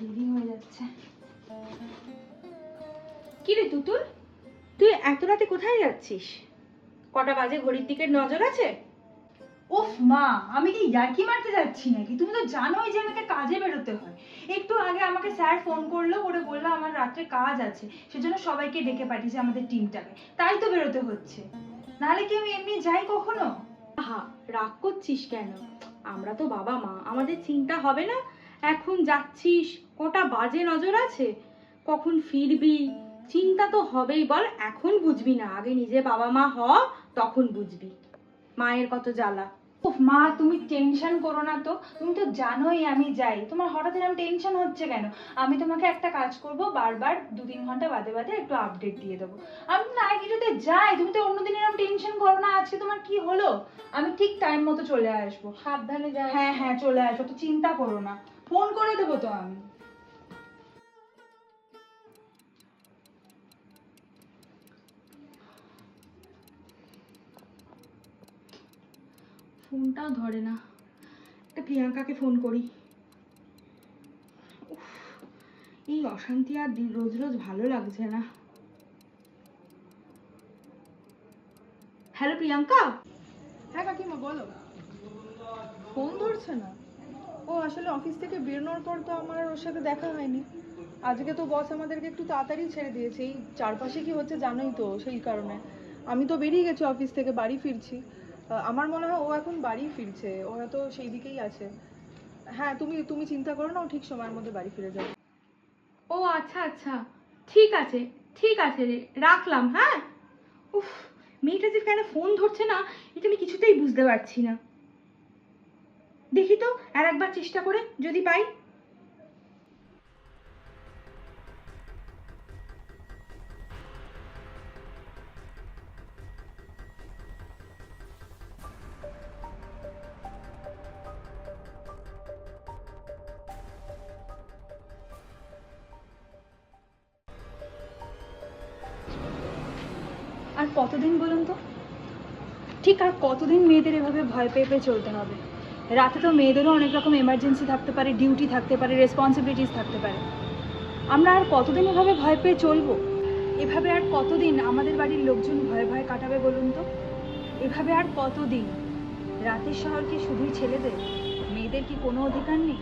দেরি হয়ে যাচ্ছে। কি রে তুতুল? তুই এত রাতে কোথায় যাচ্ছিস? কটা বাজে ঘড়ির দিকে নজর আছে? উফ মা আমি কি ইয়ার্কি মারতে যাচ্ছি নাকি? তুমি তো জানোই যে আমাকে কাজে বেরোতে হয়। একটু আগে আমাকে স্যার ফোন করল করে বলল আমার রাত্রে কাজ আছে। সেজন্য সবাইকে ডেকে পাঠিয়েছে আমাদের টিমটাকে তাই তো বেরোতে হচ্ছে। নাহলে কি আমি এমনি যাই কখনো? আহা রাগ করছিস কেন? আমরা তো বাবা মা আমাদের চিন্তা হবে না? এখন যাচ্ছিস? কটা বাজে নজর আছে? কখন ফিরবি? চিন্তা তো হবেই বল এখন বুঝবি না। আগে নিজে বাবা মা হ তখন বুঝবি। মায়ের কত জ্বালা। উফ মা তুমি টেনশন করো না তো। তুমি তো জানোই আমি যাই। তোমার হঠাৎ এরকম টেনশন হচ্ছে কেন? আমি তোমাকে একটা কাজ করব বারবার দু তিন ঘণ্টা বাদে বাদে একটু আপডেট দিয়ে দেবো। আমি না কিছুতে যাই। তুমি তো অন্যদিন এরকম টেনশন করো না। আজকে তোমার কি হলো? আমি ঠিক টাইম মতো চলে আসব। সাবধানে যা হ্যাঁ হ্যাঁ চলে আসব। তো চিন্তা করো না। ফোন করে দেবো তো আমি। ফোনটাও ধরে না। একটা প্রিয়াঙ্কাকে ফোন করি। এই অশান্তি আর রোজ রোজ ভালো লাগছে না। হ্যালো প্রিয়াঙ্কা? হ্যাঁ কাকিমা, বলো। ফোন ধরছে না। ও আসলে অফিস থেকে বেরোনোর পর তো আমার ওর সাথে দেখা হয়নি। আজকে তো বস আমাদেরকে একটু তাড়াতাড়ি ছেড়ে দিয়েছে। এই চারপাশে কি হচ্ছে জানোই তো সেই কারণে। আমি তো বেরিয়ে গেছি অফিস থেকে, বাড়ি ফিরছি। আমার মনে হয় ও এখন বাড়ি ফিরছে। ও হয়তো সেই দিকেই আছে। হ্যাঁ তুমি তুমি চিন্তা করো না, ও ঠিক সময়ের মধ্যে বাড়ি ফিরে যাবে। ও আচ্ছা আচ্ছা। ঠিক আছে ঠিক আছে রে, রাখলাম হ্যাঁ? উফ, মেয়েটা যে কেন ফোন ধরছে না, এটা আমি কিছুতেই বুঝতে পারছি না। দেখি তো, আর একবার চেষ্টা করে যদি পাই। আর কতদিন বলুন তো? ঠিক আর কতদিন মেয়েদের এভাবে ভয় পেয়ে পেয়ে চলতে হবে? রাতে তো মেয়েদেরও অনেক রকম এমার্জেন্সি থাকতে পারে ডিউটি থাকতে পারে রেসপন্সিবিলিটিস থাকতে পারে। আমরা আর কতদিন এভাবে ভয় পেয়ে চলবো? এভাবে আর কতদিন আমাদের বাড়ির লোকজন ভয়ে ভয়ে কাটাবে বলুন তো? এভাবে আর কতদিন? রাতের শহর কি শুধুই ছেলেদের? মেয়েদের কি কোনো অধিকার নেই?